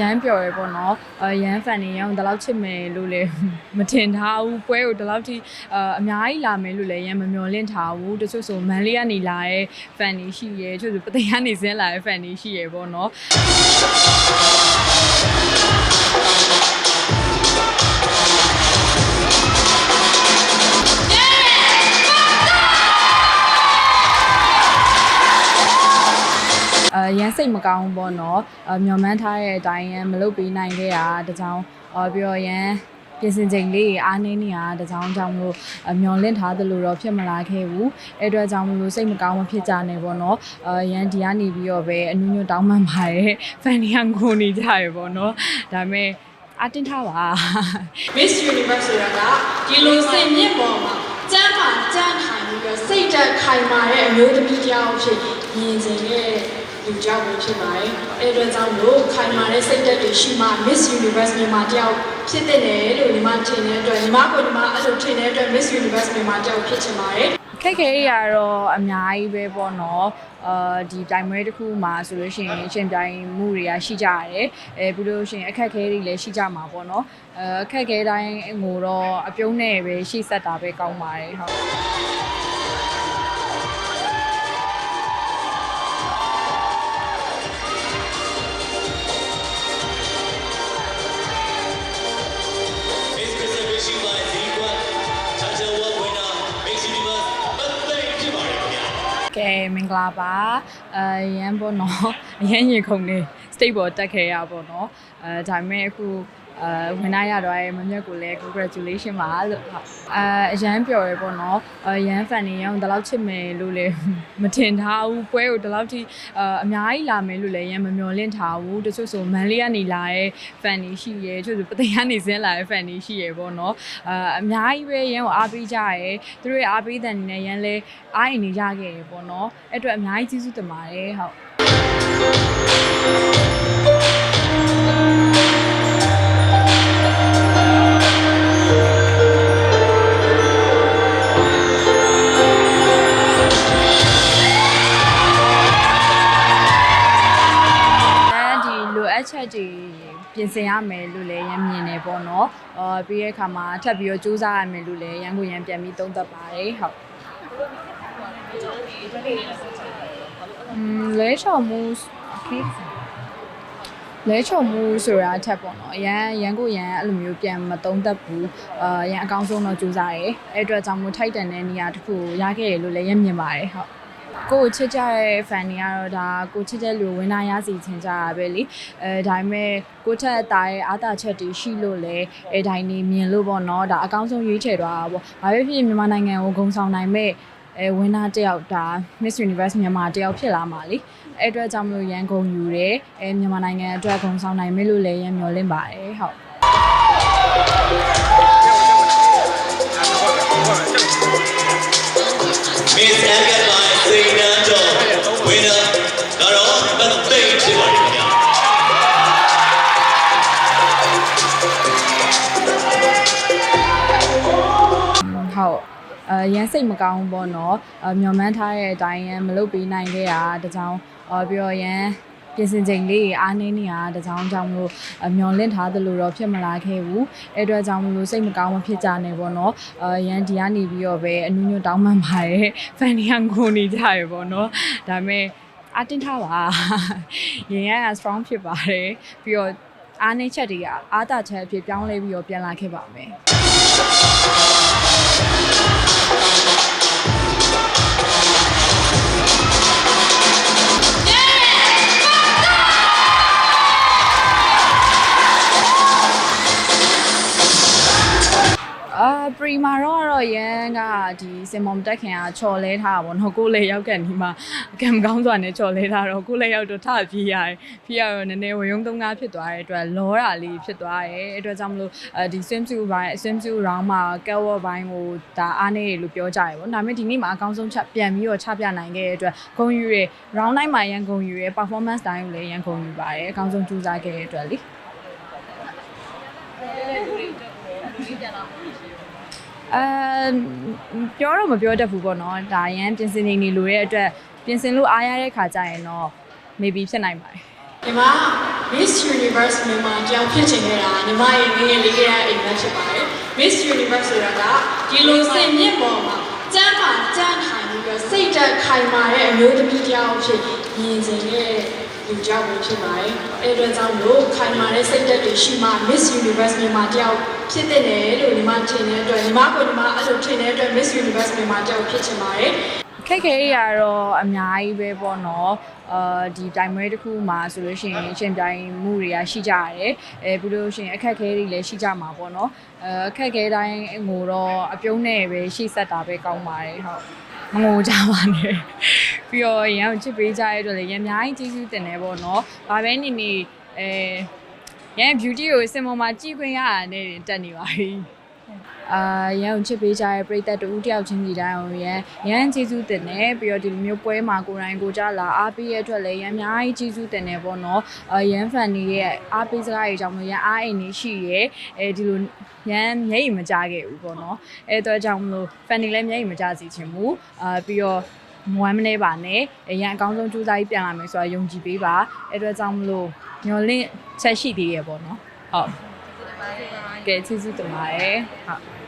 ရန်ပျော်ရယ်ပေါ့နော်အရန်ဖန်နေရအောင်ဒီလောက်ချစ်မယ်လို့လည်းမထင်ထားဘူးပွဲကိုဒီလောက်ထိအအများကြီးလာမယ်လို့လည်းရန်မမျှော်လင့်ထားဘူးတချို့ဆိုမန်လေးကနေလာတဲ့ဖန်နေရှိရယ်တချို့ဆိုပသိမ်ကနေဆင်းလာတဲ့ဖန်နေရှိရယ်ပေါ့နော် စိတ်မကောင်းဘူးပေါ့နော်အမျော်မှန်းထားတဲ့အတိုင်းရန်မလုပ်ပေးနိုင်ခဲ့တာတကြောင်အော်ပြီးတော့ရန်ပြင်ဆင်ချိန်လေးအားနည်းနေတာတကြောင်ကြောင့်မလို့အမျော်လင့်ထားသလိုတော့ဖြစ်မလာခဲ့ဘူးအဲ့အတွက်ကြောင့်မလို့စိတ်မကောင်းမဖြစ်ကြနဲ့ပေါ့နော်အရန်ဒီကနေပြီးတော့ပဲအနုညွတ်တောင်းပန်ပါရဲ့ဖန်နီယန်ကိုနေကြရပေါ့နော်ဒါပေမဲ့အတင်းထားပါ Miss Universe ဆိုတာကဒီလိုစင်မြင့်ပေါ်မှာကျမ်းမာကြမ်းထိုင်ပြီးတော့စိတ်ဓာတ်ခိုင်မာတဲ့အမျိုးသမီးတစ်ယောက်အဖြစ်မြင်ခြင်းရဲ့ လူကြောက်ပဲဖြစ်ပါတယ်။အဲ့အတွက်ကြောင့်လို့ခိုင်မာတဲ့စိတ်ဓာတ်တွေရှိမှ Miss Universe မြန်မာတယောက်ဖြစ်တဲ့တယ်လို့ညီမထင်တဲ့အတွက်ညီမကိုညီမအဲ့လိုထင်တဲ့အတွက် Miss Universe မြန်မာတယောက်ဖြစ်ချင်ပါတယ်။ခက်ခဲရတော့အများကြီးပဲပေါ့နော်အာဒီတိုင်မွေးတစ်ခုမှာဆိုလို့ရှိရင်ရှင်ပြိုင်မှုတွေကရှိကြရတယ်အဲပြီးလို့ရှိရင်အခက်အခဲတွေလည်းရှိကြမှာပေါ့နော်အဲအခက်အခဲတိုင်းငိုတော့အပြုံးနဲ့ပဲရှိဆက်တာပဲကောင်းပါတယ်ဟုတ် မင်္ဂလာပါအဲရန်ပေါ့နော်အရန်ရေခုန်နေ state ပေါ်တက်ခဲ့ရပေါ့နော်အဲဒါပေမဲ့အခု အဲဝင်လာရတော့မမြတ်ကိုလည်း congratulation ပါလို့ဟုတ်အဲအရန်ပျော်ရယ်ပေါ့နော်အရန်ဖန်နေရအောင်ဒီလောက်ချစ်မယ်လို့လည်းမထင်ထားဘူးပွဲကိုဒီလောက်ထိအအများကြီးလာမယ်လို့လည်းရန်မမျှော်လင့်ထားဘူးတချို့ဆိုမန်လေးကနေလာတဲ့ဖန်နေရှိရယ်တချို့ဆိုပသိမ်ကနေဆင်းလာတဲ့ဖန်နေရှိရယ်ပေါ့နော်အအများကြီးပဲရန်ကိုအားပေးကြရယ်သူတို့ရဲ့အားပေးတဲ့အနေနဲ့ရန်လဲအားရင်နေကြခဲ့ရယ်ပေါ့နော်အဲ့အတွက်အများကြီးကျေးဇူးတင်ပါတယ်ဟုတ် က်တွေပြင်ဆင်ရမယ်လို့လည်းရမ်းမြင်နေပေါ့နော်။အော်ပြီးရဲ့အခါမှာထပ်ပြီးတော့စူးစမ်းရမယ်လို့လည်းရန်ကိုရန်ပြန်ပြီးသုံးသပ်ပါတယ်ဟုတ်။อืมလဲချော်မှု okay လဲချော်မှုဆိုတာအထက်ပေါ့နော်အရန်ရန်ကိုရန်အဲ့လိုမျိုးပြန်မသုံးသပ်ဘူးအာရန်အကောင်းဆုံးတော့စူးစမ်းရဲအဲ့အတွက်ကြောင့်မို့ထိုက်တန်တဲ့နေရာတစ်ခုကိုရခဲ့ရလို့လည်းရမ်းမြင်ပါတယ်ဟုတ် ကိုယ်ချစ်ကြတဲ့ fan တွေကတော့ဒါကိုချစ်တဲ့လူကိုဝင်နာရစီချင်ကြတာပဲလीအဲဒါပေမဲ့ကိုထက်အသားရဲ့အားသာချက်တွေရှိလို့လဲအဲတိုင်းနေမြင်လို့ပေါ့နော်ဒါအကောင်းဆုံးရွေးချယ်သွားတာပေါ့ဘာပဲဖြစ်ဖြစ်မြန်မာနိုင်ငံကိုဂုဏ်ဆောင်နိုင်မဲ့အဲဝင်နာတယောက်ဒါ Miss Universe မြန်မာတယောက်ဖြစ်လာမှာလीအဲ့အတွက်ကြောင့်မလို့ရန်ကုန်ယူတယ်အဲမြန်မာနိုင်ငံအတွက်ဂုဏ်ဆောင်နိုင်မယ်လို့လည်းရန်မျှော်လင့်ပါတယ်ဟုတ် Miss ဟုတ်အရန်စိတ်မကောင်းဘူးပေါ့နော်အမျော်မှန်းထားတဲ့အတိုင်းရန်မလုပ်ပေးနိုင်ခဲ့တာတကြောင်အော်ပြီးတော့ရန်ပြင်ဆင်ချိန်လေးအားနည်းနေတာတကြောင်ကြောင့်မလို့အမျော်လင့်ထားသလိုတော့ဖြစ်မလာခဲ့ဘူးအဲ့အတွက်ကြောင့်မလို့စိတ်မကောင်းမဖြစ်ကြနဲ့ပေါ့နော်အရန်ဒီကနေပြီးတော့ပဲအနုညွတ်တောင်းပန်ပါရဲ့ဖန်နီယန်ကိုနေကြရပေါ့နော်ဒါပေမဲ့အတင်းထားပါရင်ရက strong ဖြစ်ပါတယ်ပြီးတော့အားနည်းချက်တွေကအားသာချက်အဖြစ်ပြောင်းလဲပြီးတော့ပြန်လာခဲ့ပါမယ် တော့ကတော့ရန်ကဒီစင်မော်တက်ခင်ကချော်လဲထားတာပေါ့နော်ကိုယ်လည်းရောက်ကန်ဒီမှာကံမကောင်းစွာနဲ့ချော်လဲထားတော့ကိုယ်လည်းရောက်တော့ထပြေးရတယ်ပြေးရတော့နည်းနည်းဝရုံသုံးကားဖြစ်သွားတဲ့အတွက်လောတာလေးဖြစ်သွားတယ်အဲ့အတွက်ကြောင့်မလို့အဲဒီ swimsuit ဘိုင်း swimsuit round မှာ cover ဘိုင်းကိုဒါအားနေတယ်လို့ပြောကြရပေါ့ဒါပေမဲ့ဒီနေ့မှာအကောင်းဆုံးချက်ပြန်ပြီးတော့ချပြနိုင်ခဲ့တဲ့အတွက်ဂုံယူရ round တိုင်းမှာရန်ဂုံယူရ performance တိုင်းကိုလည်းရန်ဂုံယူပါတယ်အကောင်းဆုံးကြိုးစားခဲ့တဲ့အတွက်လေ အဲပြောတော့မပြောတတ်ဘူးပေါ့နော်ဒါရန်ပြင်ဆင်နေနေလို့ရဲ့အတွက်ပြင်ဆင်လို့အားရတဲ့ခါကျရင်တော့ maybe ဖြစ်နိုင်ပါတယ်ဒီမှာ Miss Universe မြန်မာတယောက်ဖြစ်ချင်ခဲ့တာညီမရဲ့ငယ်ငယ်လေးကအိမ်မက်ဖြစ်ပါတယ် Miss Universe ဆိုတာကဒီလိုစင်မြင့်ပေါ်မှာကျမ်းမာကြမ်းထိုင်ပြီးတော့စိတ်ဓာတ်ခိုင်မာတဲ့အမျိုးသမီးတယောက်ဖြစ်မြင်ချင်တဲ့လူကြောက်ပဲဖြစ်ပါတယ်အဲ့အတွက်ကြောင့်လို့ခိုင်မာတဲ့စိတ်ဓာတ်တွေရှိမှ Miss Universe မြန်မာတယောက် ဖြစ်တဲ့တယ်လို့ညီမထင်တဲ့အတွက်ညီမကိုညီမအဲ့လိုထင်တဲ့အတွက် Miss Universe မြန်မာတယောက်ဖြစ်ချင်ပါတယ်ခက်ခဲရတော့အများကြီးပဲပေါ့နော်အာဒီတိုင်မွေးတစ်ခုမှာဆိုလို့ရှိရင်အချိန်ပြိုင်မှုတွေကရှိကြရတယ်အဲပြီးလို့ရှိရင်အခက်ခဲတွေလည်းရှိကြမှာပေါ့နော်အဲအခက်ခဲတိုင်းငိုတော့အပြုံးနဲ့ပဲရှိဆက်တာပဲကောင်းပါတယ်ဟုတ်မငိုကြပါနဲ့ပြီးတော့ရန်ကိုချစ်ပေးကြရတဲ့အတွက်လည်းရန်အများကြီးကျေးဇူးတင်တယ်ပေါ့နော်ဘာပဲနေနေအဲ ရန် beauty ကိုစင်ပေါ်မှာကြည့်ခွင့်ရတာနဲ့တက်နေပါပြီအာရန်ကိုချစ်ပေးကြတဲ့ပရိသတ်တူတယောက်ချင်းစီတိုင်းအောင်ရန်ရန်ကျေးဇူးတင်တယ်ပြီးတော့ဒီလိုမျိုးပွဲမှာကိုယ်တိုင်ကိုကြလာအားပေးရတဲ့အတွက်လည်းရန်အများကြီးကျေးဇူးတင်တယ်ပေါ့နော်အာရန်ဖန်နေရဲ့အားပေးစကားတွေကြောင့်မလို့ရန်အားအိမ်နေရှိရဲအဲဒီလိုရန်မျက်ရည်မကြခဲ့ဘူးပေါ့နော်အဲတော့ကြောင့်မလို့ဖန်နေလည်းမျက်ရည်မကြစီချင်ဘူးအာပြီးတော့မဝမ်းမနေပါနဲ့အရန်အကောင်းဆုံးကြိုးစားပြီးပြန်လာမယ်ဆိုတော့ယုံကြည်ပေးပါအဲတော့ကြောင့်မလို့ ညော်လင့်ချက်ရှိသေးရပေါ့နော်ဟုတ်ကဲကျေးဇူးတင်ပါတယ်ဟုတ်